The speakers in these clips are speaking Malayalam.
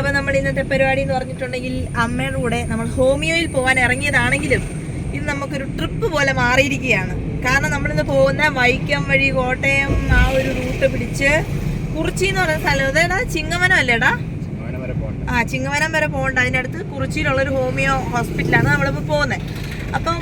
അപ്പോൾ നമ്മൾ ഇന്നത്തെ പരിപാടി എന്ന് പറഞ്ഞിട്ടുണ്ടെങ്കിൽ അമ്മയുടെ കൂടെ നമ്മൾ ഹോമിയോയിൽ പോകാൻ ഇറങ്ങിയതാണെങ്കിലും ഇത് നമുക്കൊരു ട്രിപ്പ് പോലെ മാറിയിരിക്കുകയാണ്. കാരണം നമ്മളിന്ന് പോകുന്ന വൈക്കം വഴി കോട്ടയം ആ ഒരു റൂട്ട് പിടിച്ച് കുറിച്ചി എന്ന് പറയുന്ന സ്ഥലം അതേടാ ചിങ്ങമനം അല്ലേടാ? ആ ചിങ്ങവനം വരെ പോകണ്ട. അതിന്റെ അടുത്ത് കുറിച്ചിയിലുള്ള ഒരു ഹോമിയോ ഹോസ്പിറ്റലാണ് നമ്മളിപ്പോൾ പോകുന്നത് അപ്പം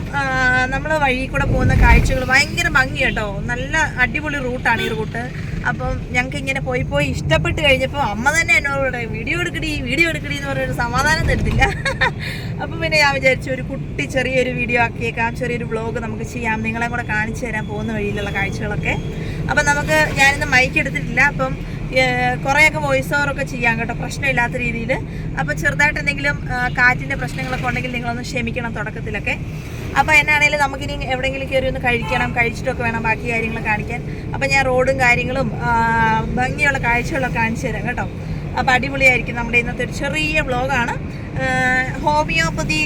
നമ്മൾ വഴി കൂടെ പോകുന്ന കാഴ്ചകൾ ഭയങ്കര ഭംഗി കേട്ടോ നല്ല അടിപൊളി റൂട്ടാണ് ഈ റൂട്ട് അപ്പം ഞങ്ങൾക്ക് ഇങ്ങനെ പോയി പോയി ഇഷ്ടപ്പെട്ട് കഴിഞ്ഞപ്പോൾ അമ്മ തന്നെ എന്നോട് വീഡിയോ എടുക്കടി വീഡിയോ എടുക്കടി എന്ന് പറഞ്ഞൊരു സമാധാനം തരുന്നില്ല അപ്പം പിന്നെ ഞാൻ വിചാരിച്ചു ഒരു കുട്ടി ചെറിയൊരു വീഡിയോ ആക്കിയേക്കാം ചെറിയൊരു വ്ളോഗ് നമുക്ക് ചെയ്യാം. നിങ്ങളെ കൂടെ കാണിച്ചു തരാൻ പോകുന്ന വഴിയിലുള്ള കാഴ്ചകളൊക്കെ. അപ്പം നമുക്ക് ഞാനിന്ന് മൈക്ക് എടുത്തിട്ടില്ല. അപ്പം കുറേയൊക്കെ വോയിസ് ഓവറൊക്കെ ചെയ്യാം കേട്ടോ. പ്രശ്നമില്ലാത്ത രീതിയിൽ. അപ്പോൾ ചെറുതായിട്ട് എന്തെങ്കിലും കാറ്റിന്റെ പ്രശ്നങ്ങളൊക്കെ ഉണ്ടെങ്കിൽ നിങ്ങളൊന്ന് ക്ഷമിക്കണം തുടക്കത്തിലൊക്കെ. അപ്പോൾ എന്നാണെങ്കിലും നമുക്കിനി എവിടെയെങ്കിലും കയറി ഒന്ന് കഴിക്കണം കഴിച്ചിട്ടൊക്കെ വേണം ബാക്കി കാര്യങ്ങൾ കാണിക്കാൻ. അപ്പോൾ ഞാൻ റോഡും കാര്യങ്ങളും ഭംഗിയുള്ള കാഴ്ചകളൊക്കെ കാണിച്ചു തരാം കേട്ടോ. അപ്പോൾ അടിപൊളിയായിരിക്കും നമ്മുടെ ഇന്നത്തെ ഒരു ചെറിയ വ്ളോഗാണ്. ഹോമിയോപ്പതി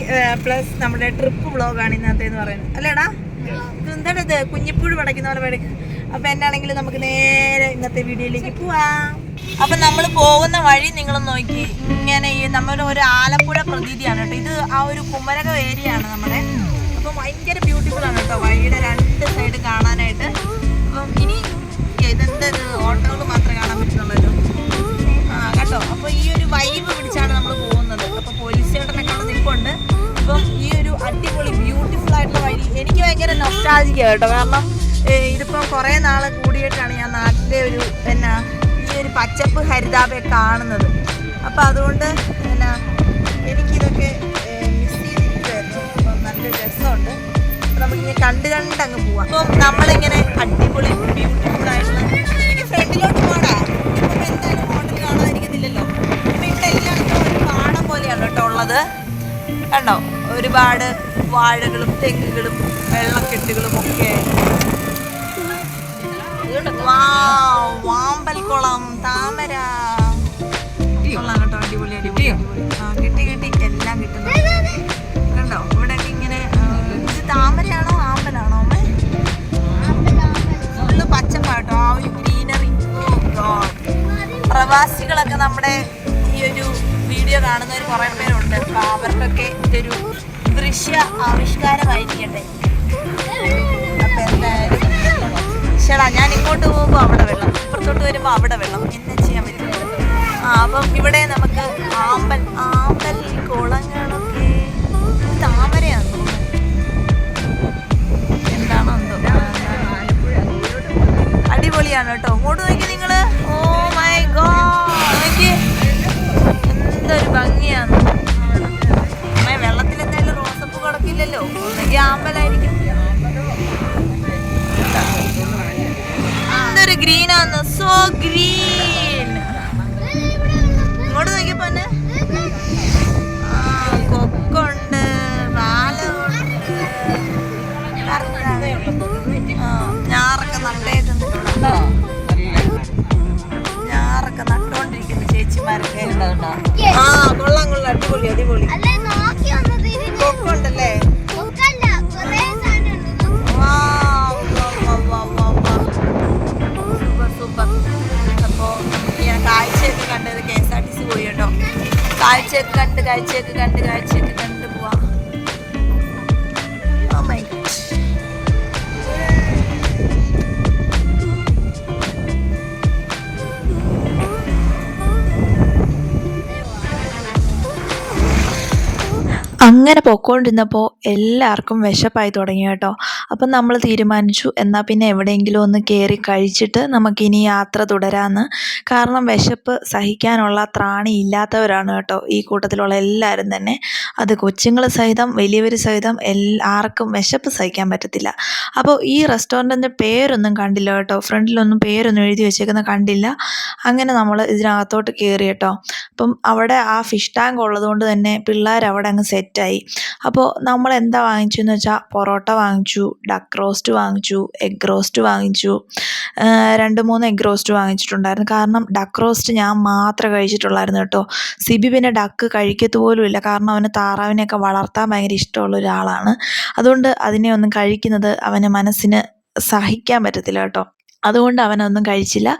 പ്ലസ് നമ്മുടെ ട്രിപ്പ് വ്ളോഗാണ് ഇന്നത്തെ എന്ന് പറയുന്നത്. അല്ലേടാ? എന്താണ് ഇത് കുഞ്ഞിപ്പുഴ പടയ്ക്കുന്ന പോലെ പടയ്ക്ക്. അപ്പം എന്നാണെങ്കിലും നമുക്ക് നേരെ ഇന്നത്തെ വീഡിയോയിലേക്ക് പോവാം. അപ്പം നമ്മൾ പോകുന്ന വഴി നിങ്ങൾ നോക്കി. ഇങ്ങനെ ഈ നമ്മുടെ ഒരു ആലപ്പുഴ പ്രതീതിയാണ് കേട്ടോ. ഇത് ആ ഒരു കുമരകം ഏരിയ ആണ് നമ്മുടെ അപ്പൊ ഭയങ്കര ബ്യൂട്ടിഫുൾ ആണ് കേട്ടോ. വഴിയുടെ രണ്ട് സൈഡ് കാണാനായിട്ട്. അപ്പം ഇനി ഇതെന്ത് ഓട്ടോകൾ മാത്രമേ കാണാൻ പറ്റുന്നുള്ളൂ. ആ കേട്ടോ. അപ്പോൾ ഈ ഒരു വൈബ് പിടിച്ചാണ് നമ്മൾ പോകുന്നത്. അപ്പോൾ പോലീസ് ചേട്ടനൊക്കെ അവിടെ നിൽപ്പുണ്ട്. അപ്പം ഈ ഒരു അടിപൊളി ബ്യൂട്ടിഫുൾ ആയിട്ടുള്ള വഴി എനിക്ക് ഭയങ്കര നൊസ്റ്റാജിക്ക കേട്ടോ. കാരണം ഇതിപ്പം കുറേ നാൾ കൂടിയിട്ടാണ് ഞാൻ നാട്ടിലെ ഒരു എന്നാ ഈ ഒരു പച്ചപ്പ് ഹരിതാപയൊക്കെ കാണുന്നത്. അപ്പം അതുകൊണ്ട് എന്നാ കണ്ട് കണ്ട് അങ്ങ് പോവാം. അപ്പം നമ്മളിങ്ങനെ അടിപൊളി ബ്യൂട്ടിഫുൾ ആയിട്ടുള്ള എനിക്ക് ഫ്രണ്ടിലോട്ട് പോടാ. ഇപ്പം എന്തായാലും ഹോട്ടൽ കാണാതിരിക്കുന്നില്ലല്ലോ അപ്പം ഇവിടെ എല്ലായിടത്തും ഒരു പോലെയാണ് കേട്ടോ ഉള്ളത്. കണ്ടോ? ഒരുപാട് വാഴകളും തെങ്ങുകളും വെള്ളക്കെട്ടുകളും ഒക്കെ. വാമ്പൽ വാമ്പൽക്കുളം താമര. കൊള്ളാം കേട്ടോ. അടിപൊളി അടിപൊളി കിട്ടി. പ്രവാസികളൊക്കെ നമ്മുടെ ഈ ഒരു വീഡിയോ കാണുന്നവർ കുറേ പേരുണ്ട്. അപ്പോൾ അവർക്കൊക്കെ ഇതൊരു ദൃശ്യ ആവിഷ്കാരമായിരിക്കട്ടെ. അപ്പം എന്തായാലും ഞാൻ ഇങ്ങോട്ട് പോകുമ്പോൾ അവിടെ വെള്ളം. ഇപ്പുറത്തോട്ട് വരുമ്പോൾ അവിടെ വെള്ളം. എന്നെ ചെയ്യാൻ പറ്റും. ആ അപ്പം ഇവിടെ നമുക്ക് ആമ്പൽ ആമ്പൽ ഞാൻ കാഴ്ചയൊക്കെ കണ്ടത് K S R T C പോയി കേട്ടോ. കാഴ്ചയൊക്കെ കണ്ട് കാഴ്ചയൊക്കെ കണ്ട് കാഴ്ചയൊക്കെ കണ്ട് പോവാം. അങ്ങനെ പൊക്കോണ്ടിരുന്നപ്പോൾ എല്ലാവർക്കും വിശപ്പായി തുടങ്ങി കേട്ടോ. അപ്പം നമ്മൾ തീരുമാനിച്ചു എന്നാൽ പിന്നെ എവിടെയെങ്കിലും ഒന്ന് കയറി കഴിച്ചിട്ട് നമുക്കിനി യാത്ര തുടരാമെന്ന് കാരണം വിശപ്പ് സഹിക്കാനുള്ള ത്രാണി ഇല്ലാത്തവരാണ് കേട്ടോ ഈ കൂട്ടത്തിലുള്ള എല്ലാവരും തന്നെ. അത് കൊച്ചുങ്ങൾ സഹിതം വലിയവർ സഹിതം എല്ലാവർക്കും വിശപ്പ് സഹിക്കാൻ പറ്റത്തില്ല. അപ്പോൾ ഈ റെസ്റ്റോറന്റിന്റെ പേരൊന്നും കണ്ടില്ല കേട്ടോ. ഫ്രണ്ടിലൊന്നും പേരൊന്നും എഴുതി വെച്ചേക്കുന്ന കണ്ടില്ല. അങ്ങനെ നമ്മൾ ഇതിനകത്തോട്ട് കയറി കേട്ടോ. അപ്പം അവിടെ ആ ഫിഷ് ടാങ്ക് ഉള്ളതുകൊണ്ട് തന്നെ പിള്ളേർ അവിടെ അങ്ങ് സെറ്റായി അപ്പോൾ നമ്മൾ എന്താ വാങ്ങിച്ചതെന്ന് വെച്ചാൽ പൊറോട്ട വാങ്ങിച്ചു ഡക്ക് റോസ്റ്റ് വാങ്ങിച്ചു എഗ് റോസ്റ്റ് വാങ്ങിച്ചു. രണ്ട് മൂന്ന് എഗ് റോസ്റ്റ് വാങ്ങിച്ചിട്ടുണ്ടായിരുന്നു. കാരണം ഡക്ക് റോസ്റ്റ് ഞാൻ മാത്രം കഴിച്ചിട്ടുള്ളായിരുന്നു കേട്ടോ. സിബി പിന്നെ ഡക്ക് കഴിക്കത്ത് പോലും ഇല്ല. കാരണം അവന് താറാവിനെയൊക്കെ വളർത്താൻ ഭയങ്കര ഇഷ്ടമുള്ള ഒരാളാണ്. അതുകൊണ്ട് അതിനെ ഒന്നും കഴിക്കുന്നത് അവന് മനസ്സിന് സഹിക്കാൻ പറ്റത്തില്ല കേട്ടോ. അതുകൊണ്ട് അവനൊന്നും കഴിച്ചില്ല.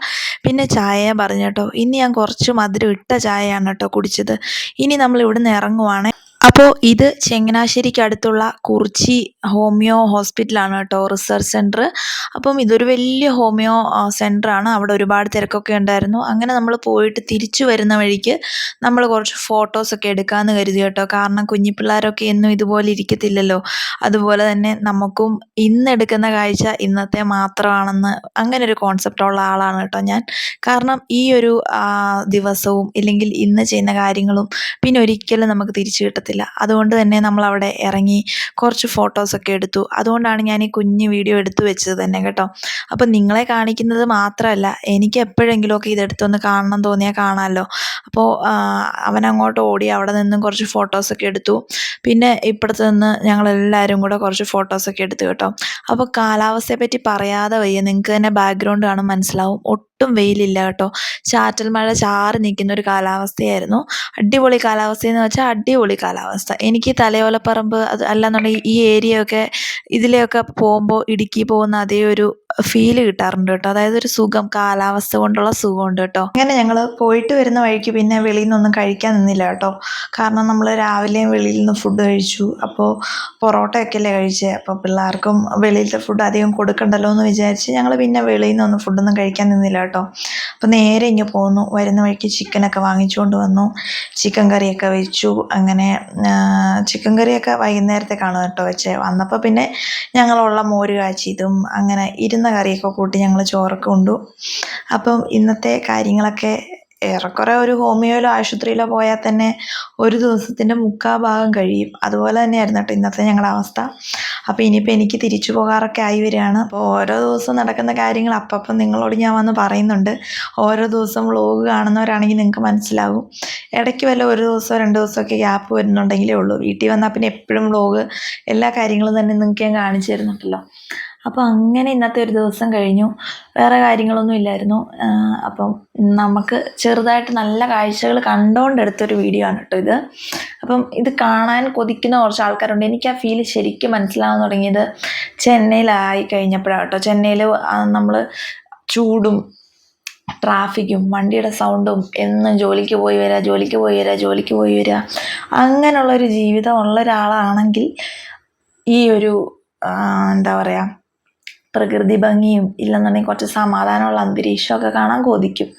പിന്നെ ചായ പറഞ്ഞു കേട്ടോ. ഇനി ഞാൻ കുറച്ച് മധുരം ഇട്ട ചായയാണ് കേട്ടോ കുടിച്ചത്. ഇനി നമ്മൾ ഇവിടുന്ന് ഇറങ്ങുവാണ് അപ്പോൾ ഇത് ചങ്ങനാശ്ശേരിക്ക് അടുത്തുള്ള കുറിച്ചി ഹോമിയോ ഹോസ്പിറ്റലാണ് കേട്ടോ റിസർച്ച് സെന്റർ അപ്പം ഇതൊരു വലിയ ഹോമിയോ സെന്ററാണ് അവിടെ ഒരുപാട് തിരക്കൊക്കെ ഉണ്ടായിരുന്നു. അങ്ങനെ നമ്മൾ പോയിട്ട് തിരിച്ചു വരുന്ന വഴിക്ക് നമ്മൾ കുറച്ച് ഫോട്ടോസൊക്കെ എടുക്കാമെന്ന് കരുതി കേട്ടോ. കാരണം കുഞ്ഞിപ്പിള്ളേരൊക്കെ എന്നും ഇതുപോലെ ഇരിക്കത്തില്ലല്ലോ. അതുപോലെ തന്നെ നമുക്കും ഇന്ന് എടുക്കുന്ന കാഴ്ച ഇന്നത്തെ മാത്രമാണെന്ന് അങ്ങനെ ഒരു കോൺസെപ്റ്റ് ഉള്ള ആളാണ് കേട്ടോ ഞാൻ. കാരണം ഈ ഒരു ദിവസവും ഇല്ലെങ്കിൽ ഇന്ന് ചെയ്യുന്ന കാര്യങ്ങളും പിന്നെ ഒരിക്കലും നമുക്ക് തിരിച്ചു കിട്ടത്തില്ല. അതുകൊണ്ട് തന്നെ നമ്മൾ അവിടെ ഇറങ്ങി കുറച്ച് ഫോട്ടോസൊക്കെ എടുത്തു. അതുകൊണ്ടാണ് ഞാൻ ഈ കുഞ്ഞ് വീഡിയോ എടുത്തു വെച്ചത് തന്നെ കേട്ടോ. അപ്പം നിങ്ങളെ കാണിക്കുന്നത് മാത്രമല്ല എനിക്ക് എപ്പോഴെങ്കിലുമൊക്കെ ഇതെടുത്തൊന്ന് കാണണം തോന്നിയാൽ കാണാമല്ലോ അപ്പോൾ അവൻ അങ്ങോട്ട് ഓടി അവിടെ നിന്നും കുറച്ച് ഫോട്ടോസൊക്കെ എടുത്തു. പിന്നെ ഇപ്പുറത്ത് നിന്ന് ഞങ്ങളെല്ലാവരും കൂടെ കുറച്ച് ഫോട്ടോസൊക്കെ എടുത്തു കേട്ടോ. അപ്പോൾ കാലാവസ്ഥയെ പറ്റി പറയാതെ വയ്യ. നിങ്ങൾക്ക് തന്നെ ബാക്ക്ഗ്രൗണ്ട് കാണും മനസ്സിലാവും. ഒട്ടും വെയിലില്ല കേട്ടോ. ചാറ്റൽ മഴ ചാറി നിൽക്കുന്ന ഒരു കാലാവസ്ഥയായിരുന്നു. അടിപൊളി കാലാവസ്ഥയെന്ന് വെച്ചാൽ അടിപൊളി കാലാവസ്ഥ. എനിക്ക് ഈ തലയോലപ്പറമ്പ് അത് അല്ലാന്നുണ്ടെങ്കിൽ ഈ ഏരിയ ഒക്കെ ഇതിലെയൊക്കെ പോകുമ്പോൾ ഇടുക്കി പോകുന്ന അതേ ഒരു ഫീൽ കിട്ടാറുണ്ട് കേട്ടോ. അതായത് ഒരു സുഖം കാലാവസ്ഥ കൊണ്ടുള്ള സുഖമുണ്ട് കേട്ടോ. അങ്ങനെ ഞങ്ങൾ പോയിട്ട് വരുന്ന വഴിക്ക് പിന്നെ വെളിയിൽ നിന്നൊന്നും കഴിക്കാൻ നിന്നില്ല കേട്ടോ. കാരണം നമ്മൾ രാവിലെയും വെളിയിൽ നിന്ന് ഫുഡ് കഴിച്ചു. അപ്പോൾ പൊറോട്ടയൊക്കെ അല്ലേ കഴിച്ചത് അപ്പോൾ പിള്ളേർക്കും വെളിയിലത്തെ ഫുഡ് അധികം കൊടുക്കണ്ടല്ലോ എന്ന് വിചാരിച്ച് ഞങ്ങൾ പിന്നെ വെളിയിൽ നിന്നൊന്നും ഫുഡൊന്നും കഴിക്കാൻ നിന്നില്ല കേട്ടോ. അപ്പോൾ നേരെ ഇങ്ങ് പോന്നു. വരുന്ന വഴിക്ക് ചിക്കനൊക്കെ വാങ്ങിച്ചുകൊണ്ട് വന്നു. ചിക്കൻ കറിയൊക്കെ വെച്ചു. അങ്ങനെ ചിക്കൻ കറിയൊക്കെ വൈകുന്നേരത്തേക്കാണ് കേട്ടോ വെച്ചേ. വന്നപ്പോൾ പിന്നെ ഞങ്ങളുള്ള മോര് കാച്ചിയതും അങ്ങനെ ഇരുന്ന കറിയൊക്കെ കൂട്ടി ഞങ്ങൾ ചോറൊക്കെ ഉണ്ടു അപ്പം ഇന്നത്തെ കാര്യങ്ങളൊക്കെ ഏറെക്കുറെ ഒരു ഹോമിയോയിലോ ആശുപത്രിയിലോ പോയാൽ തന്നെ ഒരു ദിവസത്തിന്റെ മുക്കാ ഭാഗം കഴിയും. അതുപോലെ തന്നെയായിരുന്നു കേട്ടോ ഇന്നത്തെ ഞങ്ങളുടെ അവസ്ഥ. അപ്പോൾ ഇനിയിപ്പോൾ എനിക്ക് തിരിച്ചു പോകാറൊക്കെ ആയി വരികയാണ്. അപ്പോൾ ഓരോ ദിവസവും നടക്കുന്ന കാര്യങ്ങൾ അപ്പം നിങ്ങളോട് ഞാൻ വന്ന് പറയുന്നുണ്ട്. ഓരോ ദിവസം വ്ളോഗ് കാണുന്നവരാണെങ്കിൽ നിങ്ങൾക്ക് മനസ്സിലാകും. ഇടയ്ക്ക് വല്ല ഒരു ദിവസമോ രണ്ട് ദിവസമൊക്കെ ഗ്യാപ്പ് വരുന്നുണ്ടെങ്കിലേ ഉള്ളൂ. വീട്ടിൽ വന്നാൽ പിന്നെ എപ്പോഴും വ്ളോഗ് എല്ലാ കാര്യങ്ങളും തന്നെ നിങ്ങൾക്ക് ഞാൻ കാണിച്ചു തരുന്നുണ്ടല്ലോ. അപ്പോൾ അങ്ങനെ ഇന്നത്തെ ഒരു ദിവസം കഴിഞ്ഞു. വേറെ കാര്യങ്ങളൊന്നും ഇല്ലായിരുന്നു. അപ്പം നമുക്ക് ചെറുതായിട്ട് നല്ല കാഴ്ചകൾ കണ്ടുകൊണ്ടെടുത്തൊരു വീഡിയോ ആണ് കേട്ടോ ഇത്. അപ്പം ഇത് കാണാൻ കൊതിക്കുന്ന കുറച്ച് ആൾക്കാരുണ്ട്. എനിക്ക് ആ ഫീൽ ശരിക്കും മനസ്സിലാവാൻ തുടങ്ങിയത് ചെന്നൈയിലായി കഴിഞ്ഞപ്പോഴാണ് കേട്ടോ ചെന്നൈയിൽ നമ്മൾ ചൂടും ട്രാഫിക്കും വണ്ടിയുടെ സൗണ്ടും എന്നും ജോലിക്ക് പോയി വരിക ജോലിക്ക് പോയി വരിക ജോലിക്ക് പോയി വരിക അങ്ങനെയുള്ളൊരു ജീവിതം ഉള്ള ഒരാളാണെങ്കിൽ ഈ ഒരു എന്താ പറയുക പ്രകൃതി ഭംഗിയും ഇല്ലെന്നുണ്ടെങ്കിൽ കുറച്ച് സമാധാനമുള്ള അന്തരീക്ഷമൊക്കെ കാണാൻ കൊതിക്കും.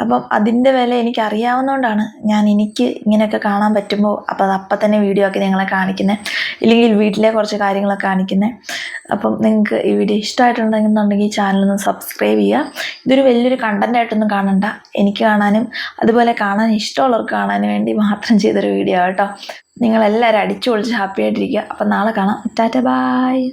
അപ്പം അതിന്റെ വില എനിക്ക് അറിയാവുന്നതുകൊണ്ടാണ് ഞാൻ എനിക്ക് ഇങ്ങനെയൊക്കെ കാണാൻ പറ്റുമ്പോൾ അപ്പോൾ അത് അപ്പം തന്നെ വീഡിയോ ആക്കി നിങ്ങളെ കാണിക്കുന്നത് ഇല്ലെങ്കിൽ വീട്ടിലെ കുറച്ച് കാര്യങ്ങളൊക്കെ കാണിക്കുന്നത് അപ്പം നിങ്ങൾക്ക് ഈ വീഡിയോ ഇഷ്ടമായിട്ടുണ്ടെന്നുണ്ടെങ്കിൽ ചാനലൊന്ന് സബ്സ്ക്രൈബ് ചെയ്യുക. ഇതൊരു വലിയൊരു കണ്ടന്റ് ആയിട്ടൊന്നും കാണണ്ട. എനിക്ക് കാണാനും അതുപോലെ കാണാൻ ഇഷ്ടമുള്ളവർക്ക് കാണാനും വേണ്ടി മാത്രം ചെയ്തൊരു വീഡിയോ കേട്ടോ നിങ്ങളെല്ലാവരും അടിച്ചു പൊളിച്ച് ഹാപ്പി ആയിട്ടിരിക്കുക. അപ്പം നാളെ കാണാം. ടാറ്റ ബായ്